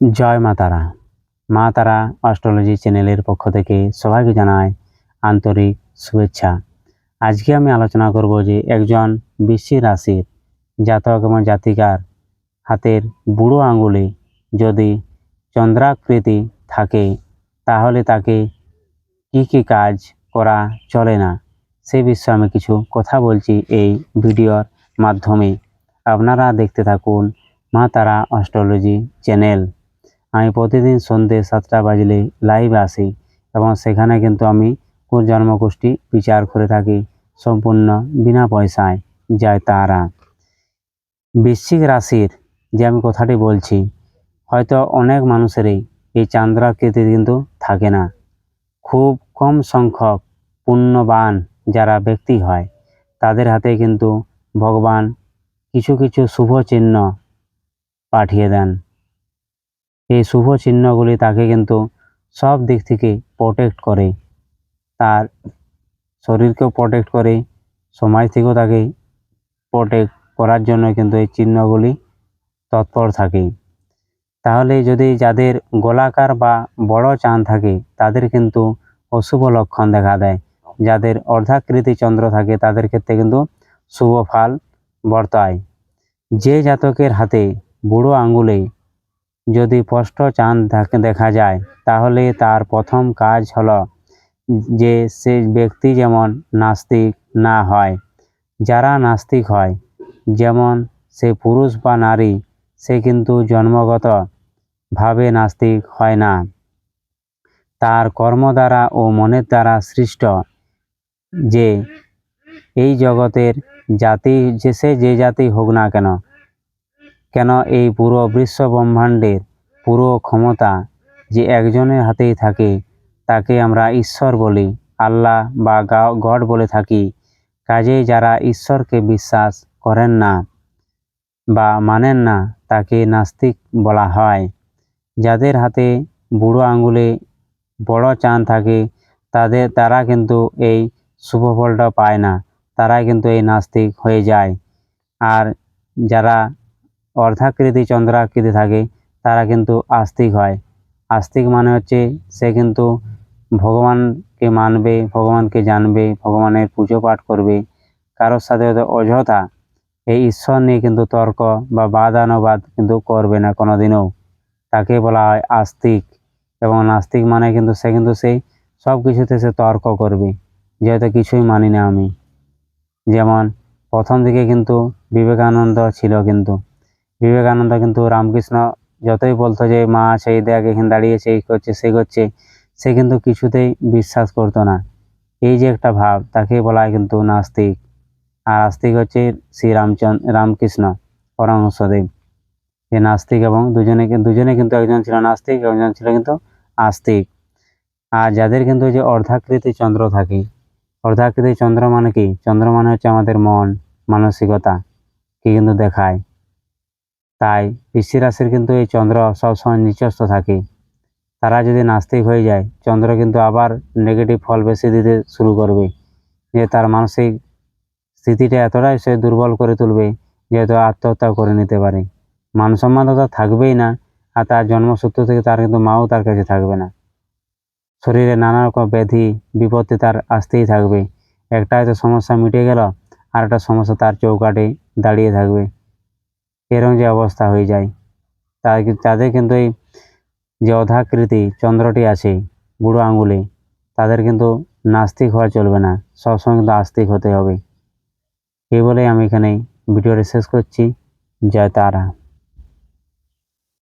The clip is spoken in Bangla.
জয় মা তারা। মা তারা অস্ট্রোলজি চ্যানেলের পক্ষ থেকে সবাইকে জানায় আন্তরিক শুভেচ্ছা। আজকে আমি আলোচনা করব যে একজন বৃশ্চিক রাশির জাতক এবং জাতিকার হাতের বুড়ো আঙুলে যদি চন্দ্রাকৃতি থাকে, তাহলে তাকে কি কি কাজ করা চলে না? সে বিষয়ে আমি কিছু কথা বলছি এই ভিডিওর মাধ্যমে। আপনারা দেখতে থাকুন মা তারা অস্ট্রোলজি চ্যানেল। আমি প্রতিদিন সন্ধ্যে সাতটা বাজলে লাইভ আসি এবং সেখানে কিন্তু আমি জন্মগোষ্ঠী বিচার করে থাকি সম্পূর্ণ বিনা পয়সায় যায় তারা। বৃশ্চিক রাশির যে আমি কথাটি বলছি, হয়তো অনেক মানুষেরই এই চান্দ্রাকৃতি কিন্তু থাকে না। খুব কম সংখ্যক পুণ্যবান যারা ব্যক্তি হয়, তাদের হাতে কিন্তু ভগবান কিছু কিছু শুভ চিহ্ন পাঠিয়ে দেন। এই শুভ চিহ্নগুলি তাকে কিন্তু সব দিক থেকে প্রোটেক্ট করে। তার শরীরকেও প্রোটেক্ট করে, সমাজ থেকেও তাকে প্রোটেক্ট করার জন্য কিন্তু এই চিহ্নগুলি তৎপর থাকে। তাহলে যদি যাদের গোলাকার বা বড় চাঁদ থাকে, তাদের কিন্তু অশুভ লক্ষণ দেখা দেয়। যাদের অর্ধাকৃতি চন্দ্র থাকে, তাদের ক্ষেত্রে কিন্তু শুভ ফল বর্তায়। যে জাতকের হাতে বুড়ো আঙ্গুলে যদি স্পষ্ট চাঁদ দেখা যায়, তাহলে তার প্রথম কাজ হলো যে সে ব্যক্তি যেমন নাস্তিক না হয়, যারা নাস্তিক হয়, যেমন সে পুরুষ বা নারী, সে কিন্তু জন্মগত ভাবে নাস্তিক হয় না। তার কর্ম দ্বারা ও মনের দ্বারা সৃষ্ট যে এই জগতের জাতি, যে সে যে জাতি হোক না কেন কেন এই পুরো বিশ্ব ব্রহ্মাণ্ডের পুরো ক্ষমতা যে একজনের হাতেই থাকে, তাকে আমরা ঈশ্বর বলি, আল্লাহ বা গড বলে থাকি। কাজেই যারা ঈশ্বরকে বিশ্বাস করেন না বা মানেন না, তাকে নাস্তিক বলা হয়। যাদের হাতে বুড়ো আঙ্গুলে বড় চাঁদ থাকে, তাদের, তারা কিন্তু এই শুভ ফলটা পায় না। তারাই কিন্তু এই নাস্তিক হয়ে যায়। আর যারা অর্ধাকৃতি চন্দ্রাকৃতি থাকে, তারা কিন্তু আস্তিক হয়। আস্তিক মানে হচ্ছে সে কিন্তু ভগবানকে মানবে, ভগবানকে জানবে, ভগবানের পুজো পাঠ করবে। কারোর সাথে হয়তো অযথা এই ঈশ্বর নিয়ে কিন্তু তর্ক বা বাদানুবাদ কিন্তু করবে না কোনোদিনও। তাকে বলা হয় আস্তিক এবং নাস্তিক মানে কিন্তু সে কিন্তু সেই সব কিছুতে সে তর্ক করবে যেহেতু কিছুই মানি না আমি। যেমন প্রথম দিকে কিন্তু বিবেকানন্দ ছিল কিন্তু বিবেকানন্দ কিন্তু রামকৃষ্ণ যতই বলতো যে, মা, সেই দেখ এখানে দাঁড়িয়েছে এই করছে, সে করছে, সে কিন্তু কিছুতেই বিশ্বাস করতো না। এই যে একটা ভাব, তাকে বলা হয় কিন্তু নাস্তিক। আর আস্তিক হচ্ছে শ্রী রামচন্দ্র রামকৃষ্ণ পরমহংসদেব। যে নাস্তিক এবং দুজনে দুজনে কিন্তু একজন ছিল নাস্তিক, একজন ছিল কিন্তু আস্তিক। আর যাদের কিন্তু যে অর্ধাকৃতি চন্দ্র থাকে, অর্ধাকৃতি চন্দ্র মানে কি? চন্দ্র মানে হচ্ছে আমাদের মন, মানসিকতা, কি কিন্তু দেখায়। তাই বৃষ্টি রাশির কিন্তু এই চন্দ্র সবসময় নিচস্থ থাকে। তারা যদি নাস্তিক হয়ে যায়, চন্দ্র কিন্তু আবার নেগেটিভ ফল বেশি দিতে শুরু করবে। যে তার মানসিক স্থিতিটা এতটাই সে দুর্বল করে তুলবে যেহেতু আত্মহত্যা করে নিতে পারে। মান সম্মান তো তার থাকবেই না, আর তার জন্মসূত্র থেকে তার কিন্তু মাও তার কাছে থাকবে না। শরীরে নানা রকম ব্যাধি, বিপত্তি তার আসতেই থাকবে। একটা হয়তো সমস্যা মিটে গেল আর একটা সমস্যা তার চৌকাটে দাঁড়িয়ে থাকবে। এরকম যে অবস্থা হয়ে যায়। তাই তাদের কিন্তু এই যে অধাকৃতি চন্দ্রটি আছে বুড়ো আঙুলে, তাদের কিন্তু নাস্তিক হওয়া চলবে না। সবসময় কিন্তু আস্তিক হতে হবে। এই বলেই আমি এখানে ভিডিওটি শেষ করছি। জয় তারা।